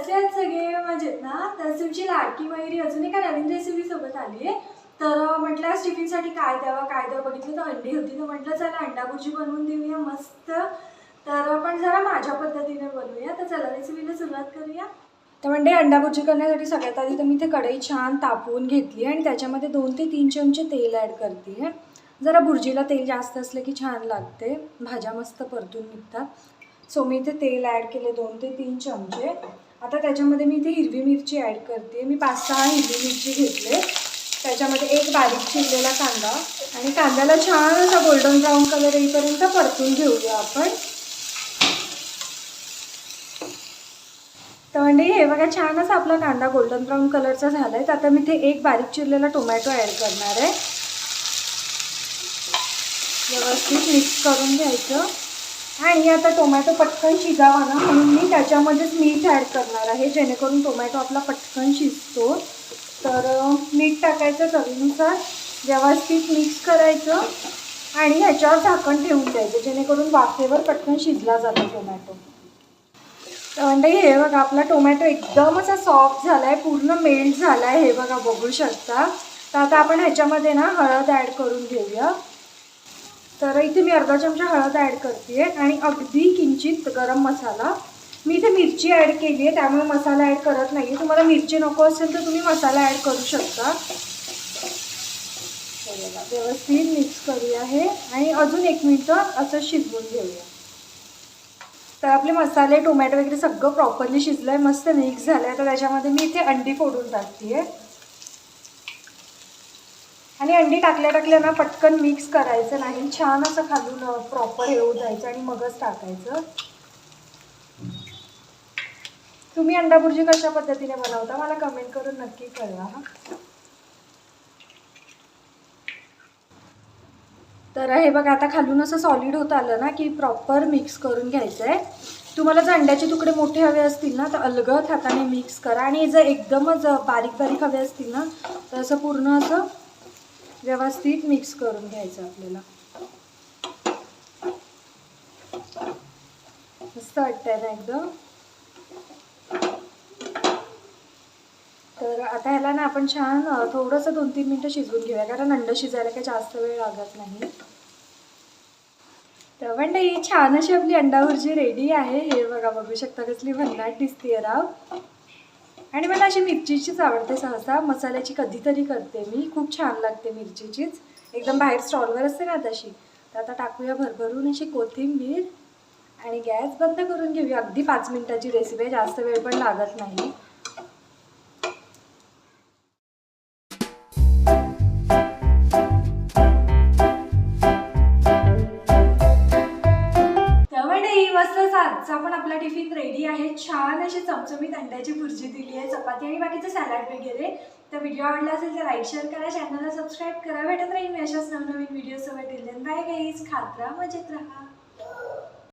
मजेत ना तर तुमची लाडकी मयुरी अजून एका नवीन रेसिपी सोबत आली आहे. तर म्हटलं आज टिफिनसाठी काय द्यावं काय द्यावं बघितलं तर अंडी होती. तर म्हटलं चला अंडा भुर्जी बनवून देऊया मस्त. तर पण जरा माझ्या पद्धतीने बनवूया. तर चला रेसिपीला सुरुवात करूया. तर म्हणजे अंडा भुर्जी करण्यासाठी सगळ्यात आधी तर मी ते कढई छान तापवून घेतली आणि त्याच्यामध्ये दोन ते तीन चमचे तेल ॲड करते जरा भुर्जीला तेल जास्त असलं की छान लागते. भाज्या मस्त परतून निघतात. सो मी इथे तेल ॲड केले दोन ते तीन चमचे. आता त्याच्यामध्ये मी इथे हिरवी मिरची ॲड करते. मी पाच सहा हिरवी मिरची घेतले. त्याच्यामध्ये एक बारीक चिरलेला कांदा आणि कांद्याला छान असा गोल्डन ब्राऊन कलर येईपर्यंत परतून घेऊया आपण. तर म्हणजे हे बघा छान असा आपला कांदा गोल्डन ब्राऊन कलरचा झाला आहे तर आता मी ते एक बारीक चिरलेला टोमॅटो ॲड करणार आहे. व्यवस्थित मिक्स करून घ्यायचं. आणि आता टोमॅटो पटकन शिजावा ना म्हणून मी त्याच्यामध्येच मीठ ॲड करणार आहे जेणेकरून टोमॅटो आपला पटकन शिजतो. तर मीठ टाकायचं चवीनुसार व्यवस्थित मिक्स करायचं आणि ह्याच्यावर झाकण ठेवून द्यायचं जेणेकरून वाफेवर पटकन शिजला जातो टोमॅटो. तर म्हणजे हे बघा आपला टोमॅटो एकदम असा सॉफ्ट झाला आहे पूर्ण मेल्ट झाला आहे हे बघा बघू शकता. तर आता आपण ह्याच्यामध्ये ना हळद ॲड करून घेऊया. तर इथे मी अर्धा चमचा हळद ॲड करते आणि अगदी किंचित गरम मसाला. मी इथे मिरची ॲड केली आहे त्यामुळे मसाला ॲड करत नाही तुम्हाला मिरची नको असेल तर तुम्ही मसाला ॲड करू शकता. व्यवस्थित मिक्स करूया हे. आणि अजून एक मिनटं असं शिजवून घेऊया. तर आपले मसाले टोमॅटो वगैरे सगळं प्रॉपरली शिजलं आहे मस्त मिक्स झालं आहे तर त्याच्यामध्ये मी इथे अंडी फोडून टाकते आहे आणि अंडी टाकल्या टाकल्या ना पटकन मिक्स करायचं नाही. छान असं खालून प्रॉपर येऊ द्यायचं आणि मगच टाकायचं. तुम्ही अंडा भुर्जी कशा पद्धतीने बनवता मला कमेंट करून नक्की कळवा हां. तर हे बघा आता खालून असं सॉलिड होत आलं ना की प्रॉपर मिक्स करून घ्यायचं आहे तुम्हाला जर अंड्याचे तुकडे मोठे हवे असतील ना तर अलगद हाताने मिक्स करा. आणि जर एकदमच बारीक बारीक हवे असतील ना तर असं पूर्ण असं व्यवस्थित मिक्स करून घ्यायचं आपल्याला. मस्त वाटतंय ना एकदम? तर आता ह्याला ना आपण छान थोडंसं दोन तीन मिनटं शिजवून घेऊया कारण अंड शिजायला काही जास्त वेळ लागत नाही. तर पण ही छान अशी आपली अंडा भुर्जी रेडी आहे. हे बघा बघू शकता कसली भन्नाट दिसते राव. आणि मला अशी मिरचीचीच आवडते सहसा. मसाल्याची कधीतरी करते मी. खूप छान लागते मिरचीचीच. एकदम बाहेर स्टॉलवर असते ना तशी. तर आता टाकूया भरभरून अशी कोथिंबीर आणि गॅस बंद करून घेऊया. अगदी पाच मिनटाची रेसिपी आहे. जास्त वेळ पण लागत नाही. आपला टिफिन रेडी आहे. छान अशी चमचमीत अंड्याची भुर्जी दिली आहे. चपाती आणि बाकीचं सॅलड वगैरे. तर व्हिडिओ आवडला असेल तर लाईक शेअर करा. चॅनलला सबस्क्राईब करा. भेटत राहील मी अशाच नवनवीन व्हिडिओ सोबत. बाय गाईज खात राहा मजेत राहा.